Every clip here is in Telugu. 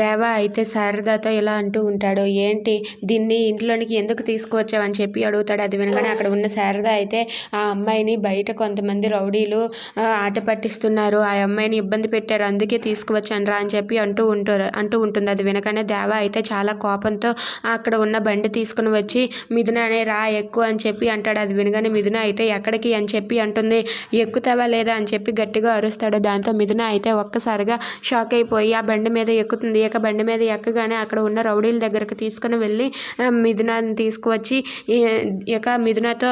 దేవా అయితే శారదాతో ఇలా అంటూ ఉంటాడు ఏంటి దీన్ని ఇంట్లోనికి ఎందుకు తీసుకువచ్చావని చెప్పి అడుగుతాడు అది వినగానే అక్కడ ఉన్న శారద అయితే ఆ అమ్మాయిని బయట కొంతమంది రౌడీలు ఆట పట్టిస్తున్నారు ఆ అమ్మాయిని ఇబ్బంది పెట్టారు అందుకే తీసుకువచ్చాను రా అని చెప్పి అంటూ ఉంటారు అంటూ ఉంటుంది అది వినగానే దేవ అయితే చాలా కోపంతో అక్కడ ఉన్న బండి తీసుకుని వచ్చి మిథున అనే రా ఎక్కువ అని చెప్పి అంటాడు అది వినగానే మిథున అయితే ఎక్కడికి అని చెప్పి అంటుంది ఎక్కుతావా లేదా అని చెప్పి గట్టిగా అరుస్తాడు దాంతో మిథున అయితే ఒక్కసారిగా షాక్ అయిపోయి ఆ బండి మీద ఎక్కుతుంది తెలియక బండి మీద ఎక్కగానే అక్కడ ఉన్న రౌడీల దగ్గరకు తీసుకుని వెళ్ళి మిథునాన్ని తీసుకువచ్చి ఇక మిథునాతో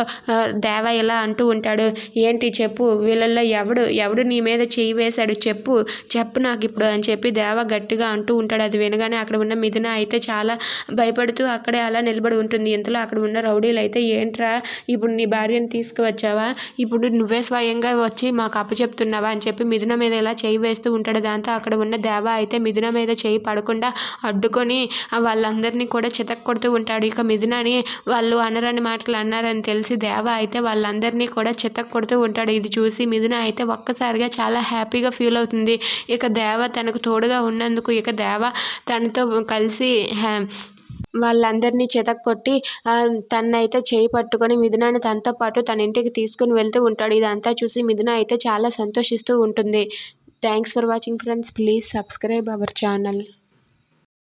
దేవా ఇలా అంటూ ఉంటాడు ఏంటి చెప్పు వీళ్ళల్లో ఎవడు ఎవడు నీ మీద చేయి వేశాడు చెప్పు చెప్పు నాకు ఇప్పుడు అని చెప్పి దేవ గట్టిగా అంటూ ఉంటాడు అది వినగానే అక్కడ ఉన్న మిథున అయితే చాలా భయపడుతూ అక్కడే అలా నిలబడి ఉంటుంది ఇంతలో అక్కడ ఉన్న రౌడీలు అయితే ఏంట్రా ఇప్పుడు నీ భార్యను తీసుకువచ్చావా ఇప్పుడు నువ్వే స్వయంగా వచ్చి మాకు అప్పచెప్తున్నావా అని చెప్పి మిథున మీద ఇలా చేయి వేస్తూ ఉంటాడు దాంతో అక్కడ ఉన్న దేవ అయితే మిథున మీద చేయి పడకుండా అడ్డుకొని వాళ్ళందరినీ కూడా చితక్ కొడుతూ ఉంటాడు ఇక మిథునని వాళ్ళు అనరని మాటలు అన్నారని తెలిసి దేవ అయితే వాళ్ళందరినీ కూడా చితక్ కొడుతూ ఉంటాడు ఇది చూసి మిథున అయితే ఒక్కసారిగా చాలా హ్యాపీగా ఫీల్ అవుతుంది ఇక దేవ తనకు తోడుగా ఉన్నందుకు ఇక దేవ తనతో కలిసి వాళ్ళందరినీ కొట్టి తన్నైతే చేయి పట్టుకొని మిథునాన్ని తనతో పాటు తన ఇంటికి తీసుకుని వెళ్తూ ఉంటాడు ఇదంతా చూసి మిథున అయితే చాలా సంతోషిస్తూ ఉంటుంది Thanks for watching, friends. Please subscribe our channel.